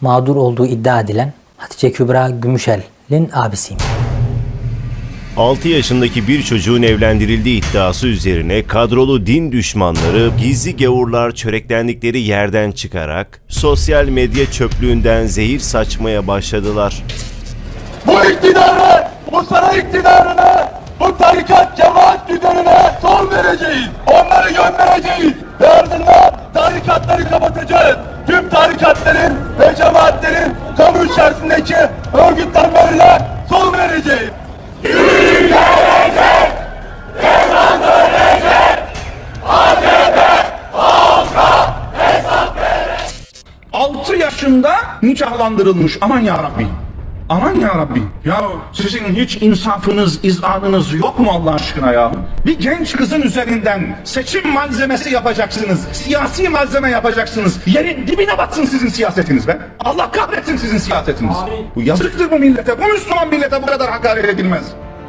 mağdur olduğu iddia edilen Hatice Kübra Gümüşel'in abisiyim. 6 yaşındaki bir çocuğun evlendirildiği iddiası üzerine kadrolu din düşmanları gizli gavurlar çöreklendikleri yerden çıkarak sosyal medya çöplüğünden zehir saçmaya başladılar. Bu iktidarı, bu saray iktidarına, bu tarikat cemaat düzenine son vereceğiz. Onları göndereceğiz. Ve ardından tarikatları kapatacağız. Tüm tarikatların ve cemaatlerin kamu içerisindeki örgütlenmelerine son vereceğiz. 6 yaşında nikahlandırılmış. Aman ya Rabbi. Aman ya Rabbi. Ya sizin hiç insafınız, izanınız yok mu Allah aşkına ya? Bir genç kızın üzerinden seçim malzemesi yapacaksınız. Siyasi malzeme yapacaksınız. Yerin dibine batsın sizin siyasetiniz be. Allah kahretsin sizin siyasetiniz. Bu yazıktır bu millete. Bu Müslüman millete bu kadar hakaret edilmez.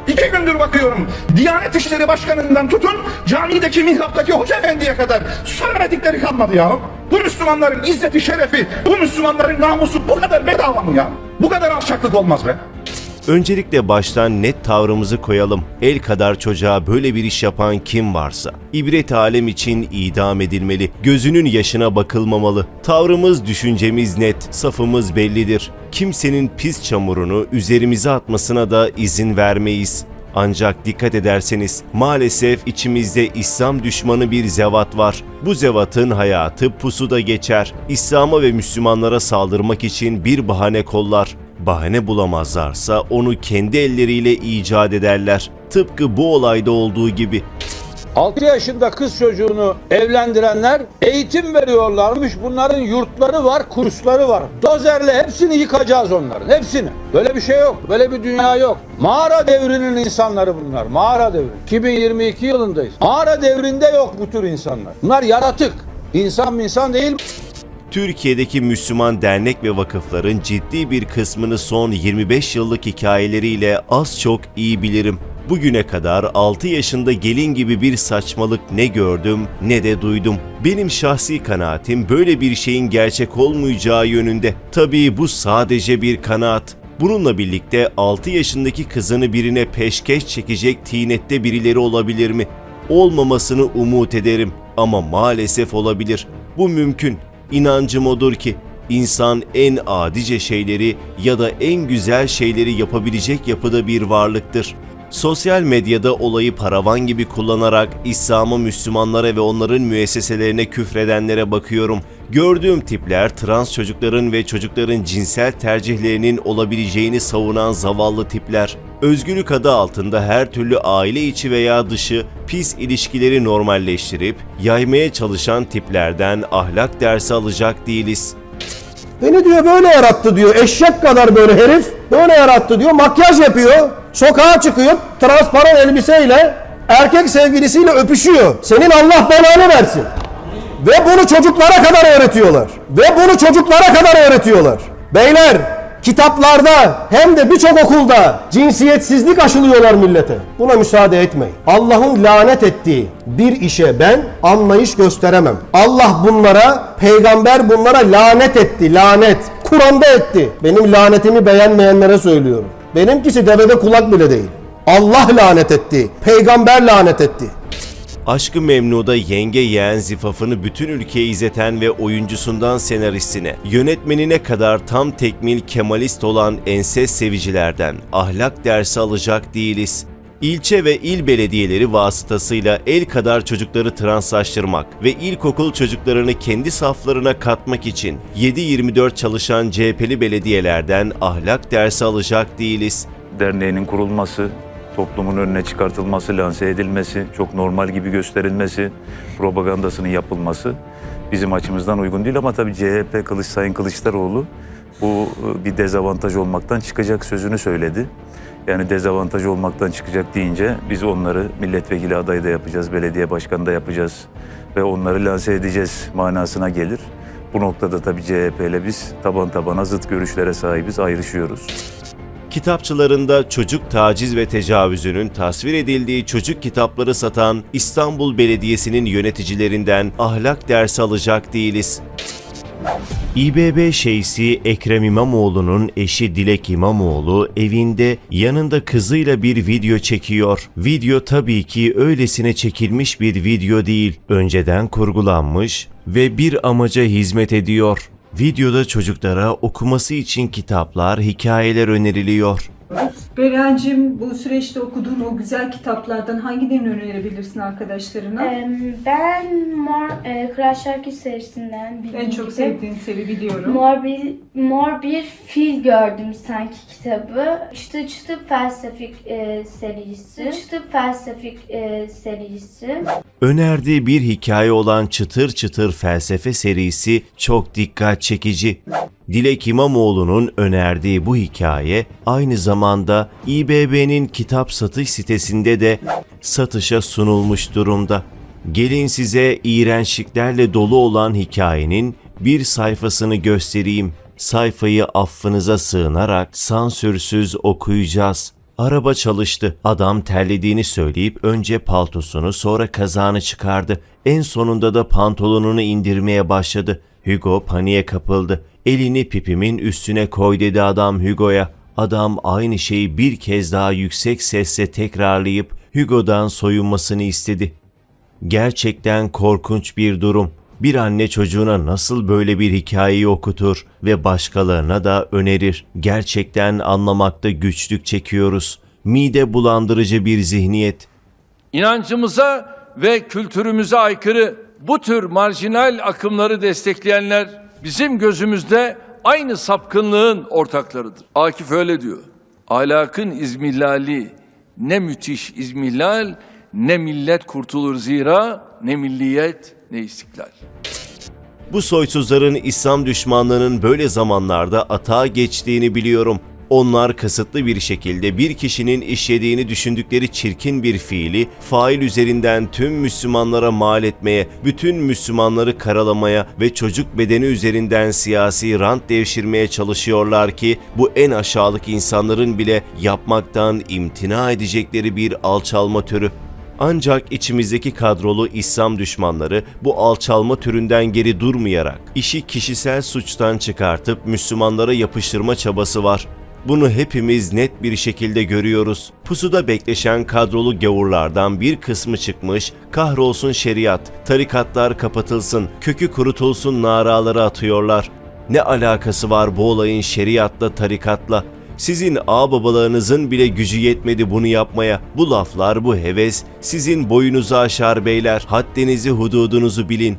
İki gündür bakıyorum. Diyanet İşleri Başkanı'ndan tutun camideki mihraptaki hoca efendiye kadar söylemedikleri kalmadı ya. Bu Müslümanların izzeti şerefi, bu Müslümanların namusu bu kadar bedava mı ya? Bu kadar alçaklık olmaz be. Öncelikle baştan net tavrımızı koyalım. El kadar çocuğa böyle bir iş yapan kim varsa. ibret alem için idam edilmeli. Gözünün yaşına bakılmamalı. Tavrımız, düşüncemiz net. Safımız bellidir. Kimsenin pis çamurunu üzerimize atmasına da izin vermeyiz. Ancak dikkat ederseniz maalesef içimizde İslam düşmanı bir zevat var. Bu zevatın hayatı pusuda geçer. İslam'a ve Müslümanlara saldırmak için bir bahane kollar. Bahane bulamazlarsa onu kendi elleriyle icat ederler. Tıpkı bu olayda olduğu gibi 6 yaşında kız çocuğunu evlendirenler eğitim veriyorlarmış. Bunların yurtları var, kursları var. Dozerle hepsini yıkacağız onların. Hepsini. Böyle bir şey yok. Böyle bir dünya yok. Mağara devrinin insanları bunlar. Mağara devri. 2022 yılındayız. Mağara devrinde yok bu tür insanlar. Bunlar yaratık. İnsan mı insan değil. Türkiye'deki Müslüman dernek ve vakıfların ciddi bir kısmını son 25 yıllık hikayeleriyle az çok iyi bilirim. Bugüne kadar 6 yaşında gelin gibi bir saçmalık ne gördüm ne de duydum. Benim şahsi kanaatim böyle bir şeyin gerçek olmayacağı yönünde. Tabii bu sadece bir kanaat. Bununla birlikte 6 yaşındaki kızını birine peşkeş çekecek tinette birileri olabilir mi? Olmamasını umut ederim ama maalesef olabilir. Bu mümkün. İnancım odur ki insan en adice şeyleri ya da en güzel şeyleri yapabilecek yapıda bir varlıktır. Sosyal medyada olayı paravan gibi kullanarak İslam'a, Müslümanlara ve onların müesseselerine küfredenlere bakıyorum. Gördüğüm tipler trans çocukların ve çocukların cinsel tercihlerinin olabileceğini savunan zavallı tipler. Özgürlük adı altında her türlü aile içi veya dışı pis ilişkileri normalleştirip yaymaya çalışan tiplerden ahlak dersi alacak değiliz. Beni diyor böyle yarattı diyor. Eşek kadar böyle herif böyle yarattı diyor. Makyaj yapıyor. Sokağa çıkıyor. Transparan elbiseyle erkek sevgilisiyle öpüşüyor. Senin Allah belanı versin. Ve bunu çocuklara kadar öğretiyorlar. Ve bunu çocuklara kadar öğretiyorlar. Beyler kitaplarda hem de birçok okulda cinsiyetsizlik aşılıyorlar millete. Buna müsaade etmeyin. Allah'ın lanet ettiği bir işe ben anlayış gösteremem. Allah bunlara, peygamber bunlara lanet etti, lanet. Kur'an'da etti. Benim lanetimi beğenmeyenlere söylüyorum. Benimkisi devede kulak bile değil. Allah lanet etti, peygamber lanet etti. Aşkı Memnu'da yenge yeğen zifafını bütün ülkeye izleten ve oyuncusundan senaristine, yönetmenine kadar tam tekmil kemalist olan enses sevicilerden ahlak dersi alacak değiliz. İlçe ve il belediyeleri vasıtasıyla el kadar çocukları translaştırmak ve ilkokul çocuklarını kendi saflarına katmak için 7-24 çalışan CHP'li belediyelerden ahlak dersi alacak değiliz. derneğinin kurulması, toplumun önüne çıkartılması, lanse edilmesi, çok normal gibi gösterilmesi, propagandasının yapılması bizim açımızdan uygun değil ama tabii CHP Kılıç Sayın Kılıçdaroğlu bu e, bir dezavantaj olmaktan çıkacak sözünü söyledi. Yani dezavantaj olmaktan çıkacak deyince biz onları milletvekili adayı da yapacağız, belediye başkanı da yapacağız ve onları lanse edeceğiz manasına gelir. Bu noktada tabii CHP ile biz taban tabana zıt görüşlere sahibiz, ayrışıyoruz. Kitapçılarında çocuk taciz ve tecavüzünün tasvir edildiği çocuk kitapları satan İstanbul Belediyesi'nin yöneticilerinden ahlak dersi alacak değiliz. İBB şeysi Ekrem İmamoğlu'nun eşi Dilek İmamoğlu evinde yanında kızıyla bir video çekiyor. Video tabii ki öylesine çekilmiş bir video değil. Önceden kurgulanmış ve bir amaca hizmet ediyor. Videoda çocuklara okuması için kitaplar, hikayeler öneriliyor. Berencim bu süreçte okuduğun o güzel kitaplardan hangilerini önerebilirsin arkadaşlarına? Ben Mor e, Kral Şarkı serisinden bildiğin en çok gibi sevdiğin seri biliyorum. Mor bir, mor bir fil gördüm sanki kitabı. İşte çıtı felsefik e, serisi. Çıtı felsefik e, serisi. Önerdiği bir hikaye olan Çıtır Çıtır Felsefe serisi çok dikkat çekici. Dilek İmamoğlu'nun önerdiği bu hikaye aynı zamanda İBB'nin kitap satış sitesinde de satışa sunulmuş durumda. Gelin size iğrençliklerle dolu olan hikayenin bir sayfasını göstereyim. Sayfayı affınıza sığınarak sansürsüz okuyacağız. Araba çalıştı. Adam terlediğini söyleyip önce paltosunu sonra kazağını çıkardı. En sonunda da pantolonunu indirmeye başladı. Hugo paniğe kapıldı. Elini pipimin üstüne koy dedi adam Hugo'ya. Adam aynı şeyi bir kez daha yüksek sesle tekrarlayıp Hugo'dan soyunmasını istedi. Gerçekten korkunç bir durum. Bir anne çocuğuna nasıl böyle bir hikayeyi okutur ve başkalarına da önerir. Gerçekten anlamakta güçlük çekiyoruz. Mide bulandırıcı bir zihniyet. İnancımıza ve kültürümüze aykırı bu tür marjinal akımları destekleyenler bizim gözümüzde aynı sapkınlığın ortaklarıdır. Akif öyle diyor. Ahlakın izmillali ne müthiş izmillal ne millet kurtulur zira ne milliyet ne istiklal. Bu soysuzların İslam düşmanlığının böyle zamanlarda atağa geçtiğini biliyorum. Onlar kasıtlı bir şekilde bir kişinin işlediğini düşündükleri çirkin bir fiili fail üzerinden tüm Müslümanlara mal etmeye, bütün Müslümanları karalamaya ve çocuk bedeni üzerinden siyasi rant devşirmeye çalışıyorlar ki bu en aşağılık insanların bile yapmaktan imtina edecekleri bir alçalma türü. Ancak içimizdeki kadrolu İslam düşmanları bu alçalma türünden geri durmayarak işi kişisel suçtan çıkartıp Müslümanlara yapıştırma çabası var. Bunu hepimiz net bir şekilde görüyoruz. Pusuda bekleşen kadrolu gavurlardan bir kısmı çıkmış, kahrolsun şeriat, tarikatlar kapatılsın, kökü kurutulsun naraları atıyorlar. Ne alakası var bu olayın şeriatla, tarikatla? Sizin ağababalarınızın bile gücü yetmedi bunu yapmaya. Bu laflar, bu heves sizin boyunuzu aşar beyler. Haddinizi, hududunuzu bilin.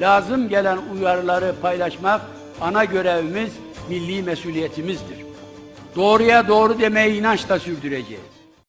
lazım gelen uyarıları paylaşmak ana görevimiz, milli mesuliyetimizdir. Doğruya doğru demeyi inançla sürdüreceğiz.